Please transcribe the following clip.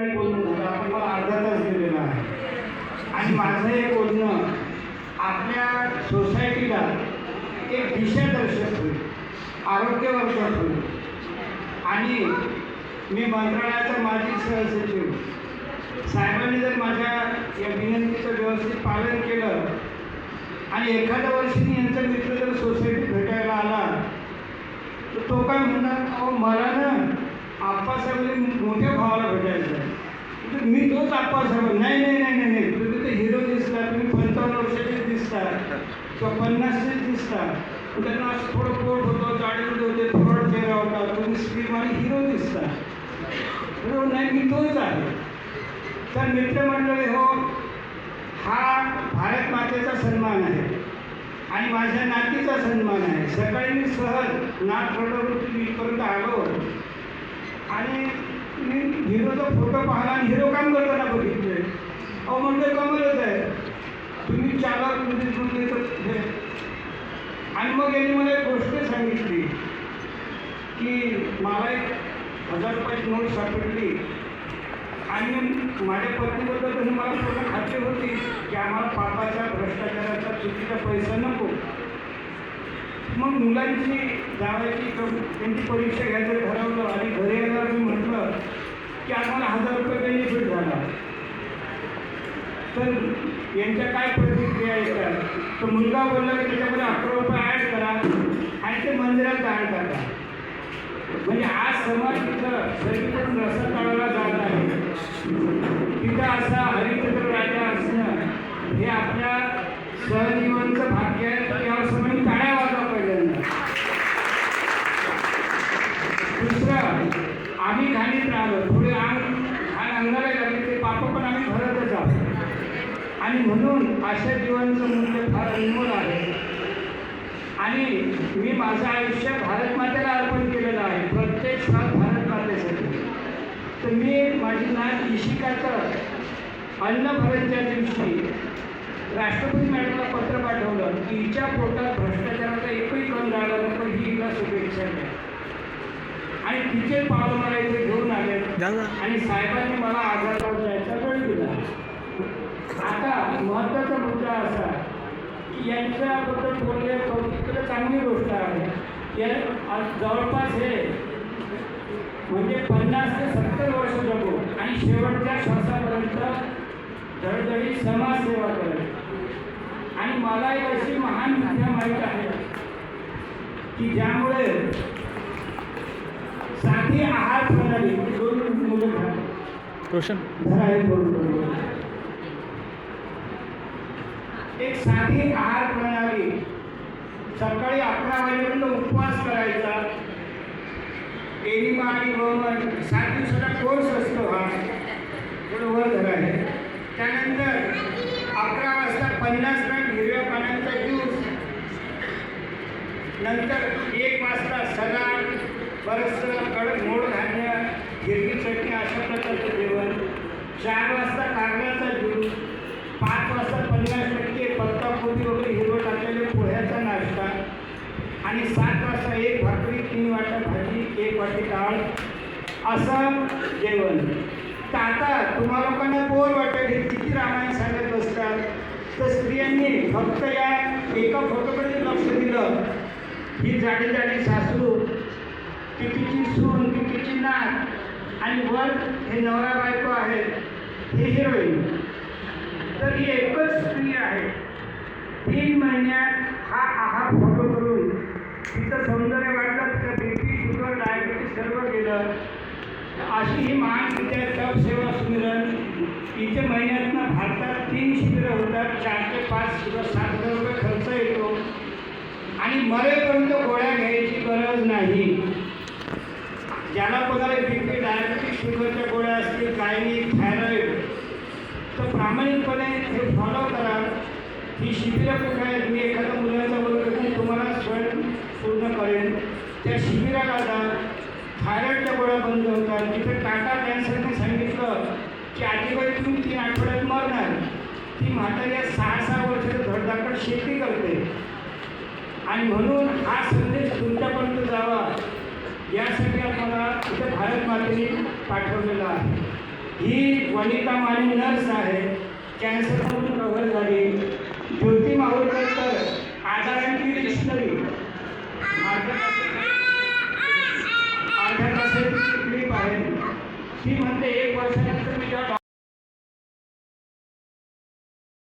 अर्धा तास दिलेला आहे. आणि माझं हे बोलणं आपल्या सोसायटीला एक दिशादर्शक होईल. आरोग्यवर्धक होईल. आणि मी मंत्रालयाचा माजी सहसचिव. साहेबांनी जर माझ्या या विनंतीचं व्यवस्थित पालन केलं आणि एखाद्या वर्षी यांचा मित्र जर सोसायटीत भेटायला आला तर तो काय म्हणणार? अहो मला ना आप्पासाहेब मोठ्या भावाला तर मी तोच आप्पासाहेब नाही नाही नाही नाही नाही. तुम्ही तिथे हिरो दिसला तुम्ही पंचावन्न वर्षाचे दिसता. किंवा पन्नासचे दिसता. त्यांना असं थोडं पोट होतं जाडीमध्ये होते थोडं चेहरा होता तुम्ही स्क्रीन आणि हिरो दिसता. बरोबर हो, नाही मी तोच आहे. तर मित्रमंडळी हो हा भारत मातेचा सन्मान आहे. आणि माझ्या नातीचा सन्मान आहे. सकाळी मी सहज नाथ रोडवरती इथपर्यंत आलो. आणि मी हिरोचा फोटो पाहिला आणि हिरो काम करताना बघितले. अहो म्हणजे कमलच आहे. तुम्ही चार पोलीस म्हणजे तर आणि मग यांनी मला एक गोष्ट सांगितली की मला एक हजार रुपयाची नोट सापडली. आणि माझ्या पत्नीबद्दल त्यांनी मला पूर्ण खात्री होती की आम्हाला पापाच्या भ्रष्टाचाराचा चुकीचा पैसा नको. मग मुलांची जावायची त्यांची परीक्षा घ्यायचं ठरवलं आणि घरी येणार मी म्हटलं की आम्हाला हजार रुपये बेनिफिट झाला. तर यांच्या काय प्रतिक्रिया येतात? तर मुलगा बोलला की त्याच्यामध्ये अकरा रुपये ॲड करा आणि ते मंदिरात दान करा. म्हणजे आज समाज तिथं सगळीकडून रस्ता काढायला जात आहे. तिथं असा हरिचंद्र राजा असणं हे आपल्या सहजीवनचं भाग्य आहे. आणि म्हणून अशा जीवनाचं मूल्य फार अनमोल आहे आणि मी माझं आयुष्य भारत मातेला अर्पण केलेलं आहे. प्रत्येक श्वास भारत मातेसाठी. तर मी माझी नात इशिकाचं अन्न भरणच्या दिवशी राष्ट्रपती मॅडमला पत्र पाठवलं की हिच्या पोटात भ्रष्टाचाराचा एकही कण राहिला नको ही हिला शुभेच्छा द्या. आणि तिचे पावलं मला इथे घेऊन आले. आणि साहेबांनी मला आजारावर जायचा वेळ दिला. आता महत्त्वाचा मुद्दा असा की यांच्याबद्दल बोलले कौतुक चांगली गोष्ट आहे या जवळपास हे म्हणजे पन्नास ते सत्तर वर्ष जगू आणि शेवटच्या श्वासापर्यंत धडधडी समाजसेवा करेल आणि मला एक अशी महान विद्या माहीत आहे की ज्यामुळे साधी आहार प्रणाली दोन मुलं. रोशन. एक साधी आहार प्रणाली. सकाळी अकरा वाजेपर्यंत उपवास करायचा. एनिमा आणि वमन सात दिवसाचा कोर्स असतो हा. थोडं वर धराय त्यानंतर अकरा वाजता पन्नास ग्रॅम हिरव्या पाण्याचा ज्यूस. नंतर एक वाजता सलाड बरंचसं कडक मोड धान्य हिरवी चटणी अशा प्रकारचं जेवण चार वाजता कारल्याचा ज्यूस पाच वाजता पन्नास टक्के पत्ताकोबी वगैरे हिरवं टाकलेले पोह्याचा नाश्ता आणि सात एक भाकरी तीन वाटा भाजी एक वाटी डाळ असं जेवण. आता तुम्हा लोकांना बोर वाटत हे किती रामायण सांगत असतात तर स्त्रियांनी फक्त या एका फोटोकडे लक्ष दिलं. ही जाडी जाडी सासू पिपीची सून पिपीची नाक आणि वर हे नवरा बायको आहेत. हे हिरोईन. तर ही एकच स्त्री आहे. तीन महिन्यात हा आहार फॉलो करून तिचं सौंदर्य वाढलं तिचं बीपी शुगर डायबिटीस सर्व गेलं अशी ही महान विद्या तप सेवा सुमिरन. तिचे महिन्यातनं भारतात तीन शिबिरं होतात चार ते पाच किंवा सात हजार रुपये खर्च येतो. आणि मरेपर्यंत गोळ्या घ्यायची गरज नाही. ज्याला बघायला बीपी डायबिटीस शुगरच्या गोळ्या असतील गायनिक थायरॉईड तर प्रामाणिकपणे हे फॉलो करा. ही शिबिरं काय मी एखाद्या मुलाचा वर्ग की तुम्हाला स्वयं पूर्ण करेन. त्या शिबिराला जा थायरॉईडच्या गोळ्या बंद होतात तिथे टाटा कॅन्सरने सांगितलं की आजीबाई तुम्ही तीन आठवड्यात मरणार. ती म्हातारी सहा सहा वर्षाचं धडधाकड शेती करते. आणि म्हणून हा संदेश तुमच्यापर्यंत जावा. यासाठी आम्हाला इथे भारत मातेने पाठवलेला आहे. ही वनिता माने नर्स आहे. कॅन्सरमधून कव्हर झाली. ज्योती माहुरकर तर आजारांची डिक्शनरी अर्ध्या असेल क्लिप आहे. ती म्हणते एक वर्षानंतर मी जेव्हा